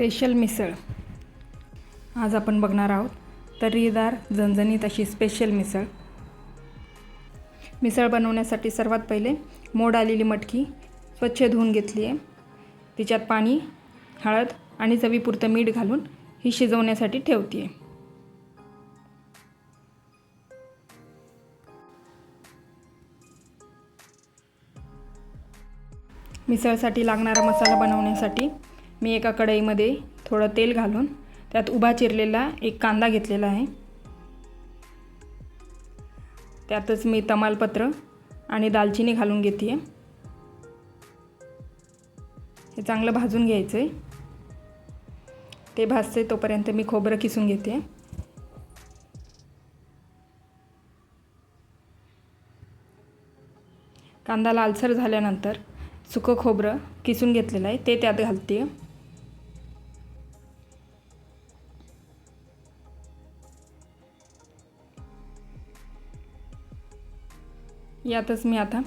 Special मिसळ. आज आपण बघणार आहोत तर्रीदार झणझणीत अशी स्पेशल मिसळ. मिसळ बनवण्यासाठी सर्वात पहिले मोड आलेली मटकी स्वच्छ धुवून घेतली आहे. तिच्यात पाणी हळद आणि चवीपुरतं मीठ घालून ही शिजवण्यासाठी ठेवते आहे. मिसळसाठी लागणारा मसाला बनवण्यासाठी मी एका कढईमध्ये थोडं तेल घालून त्यात उभा चिरलेला एक कांदा घेतलेला आहे. त्यातच मी तमालपत्र आणि दालचिनी घालून घेते आहे हे चांगलं भाजून घ्यायचं आहे ते भाजते तोपर्यंत मी खोबरं किसून घेते कांदा लालसर झाल्यानंतर सुकं खोबरं किसून घेतलेलं आहे ते त्यात घालते यातच मी आता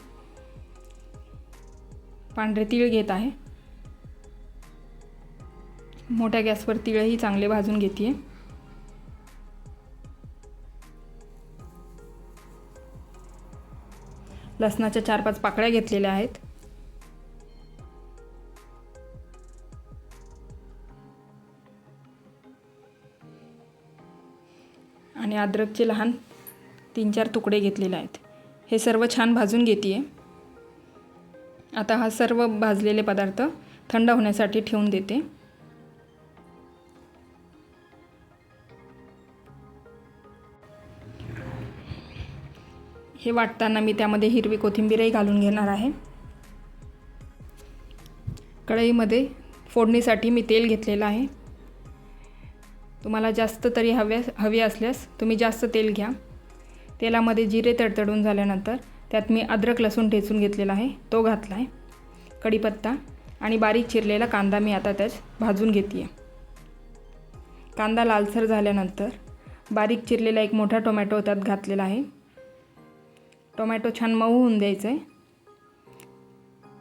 पांढरे तीळ घेत आहे. मोठ्या गॅसवर तिळही चांगले भाजून घेते लसणाच्या चार पाच पाकळ्या घेतलेल्या आहेत. आणि अद्रकचे लहान तीन चार तुकडे घेतलेले आहेत. हे सर्व छान भाजून घेते आता हा सर्व भाजलेले पदार्थ थंड होण्यासाठी ठेवून देते. हे वाटताना मी त्यामध्ये हिरवी कोथिंबीरही घालून घेणार आहे. कढईमध्ये फोडणीसाठी मी तेल घेतलेलं आहे. तुम्हाला जास्त तरी हव्या हवी असल्यास तुम्ही जास्त तेल घ्या. तेलामध्ये जिरे तडतडून झाल्यानंतर त्यात मी अद्रक लसूण ठेचून घेतलेला आहे तो घातला आहे. कढीपत्ता आणि बारीक चिरलेला कांदा मी आता त्यात भाजून घेते आहे कांदा लालसर झाल्यानंतर बारीक चिरलेला एक मोठा टोमॅटो त्यात घातलेला आहे. टोमॅटो छान मऊ होऊन द्यायचं आहे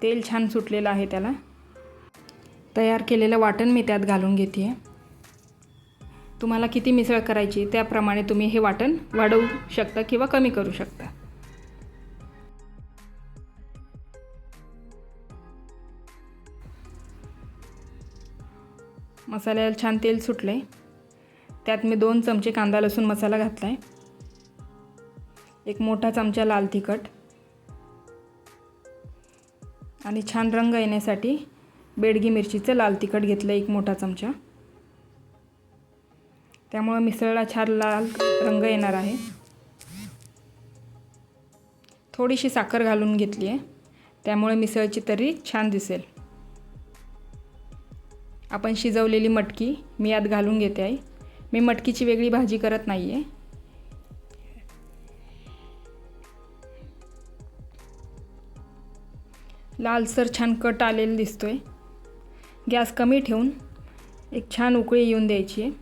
तेल छान सुटलेलं आहे त्याला. तयार केलेलं वाटण मी त्यात घालून घेते आहे तुम्हाला किती मिसळ करायची त्याप्रमाणे तुम्ही हे वाटण वाढवू शकता किंवा कमी करू शकता. मसाल्याला छान तेल सुटलं आहे त्यात मी दोन चमचे कांदा लसूण मसाला घातला आहे एक मोठा चमचा लाल तिखट. आणि छान रंग येण्यासाठी बेडगी मिरचीचं लाल तिखट घेतलं एक मोठा चमचा. त्यामुळं मिसळला छान लाल रंग येणार आहे. थोडीशी साखर घालून घेतली आहे. त्यामुळे मिसळची तरी छान दिसेल. आपण शिजवलेली मटकी मी यात घालून घेते आहे मी मटकीची वेगळी भाजी करत नाही आहे लालसर छान कट आलेला दिसतोय. गॅस कमी ठेवून एक छान उकळी येऊन द्यायची आहे.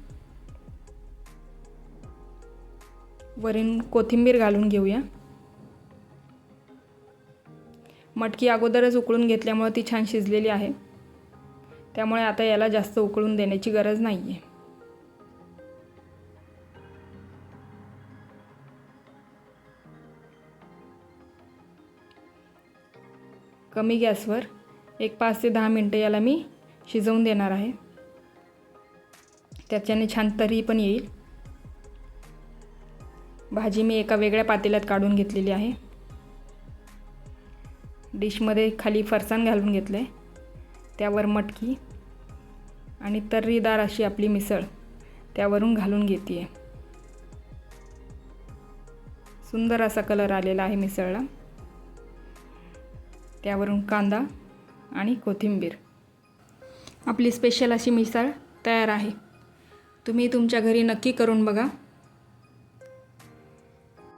वरून कोथिंबीर घालून घेऊया. मटकी अगोदरच उकळून घेतल्यामुळे ती छान शिजलेली आहे. त्यामुळे आता याला जास्त उकळून देण्याची गरज नाही आहे कमी गॅसवर एक पाच ते दहा मिनटं याला मी शिजवून देणार आहे. त्याच्याने छान तरी पण येईल. भाजी मी एका वेगळ्या पातेल्यात काढून घेतलेली आहे. डिशमध्ये खाली फरसाण घालून घेतलं आहे त्यावर मटकी आणि तर्रीदार अशी आपली मिसळ त्यावरून घालून घेते आहे सुंदर असा कलर आलेला आहे मिसळला. त्यावरून कांदा आणि कोथिंबीर. आपली स्पेशल अशी मिसळ तयार आहे. तुम्ही तुमच्या घरी नक्की करून बघा.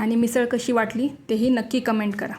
आणि मिसळ कशी वाटली तेही नक्की कमेंट करा.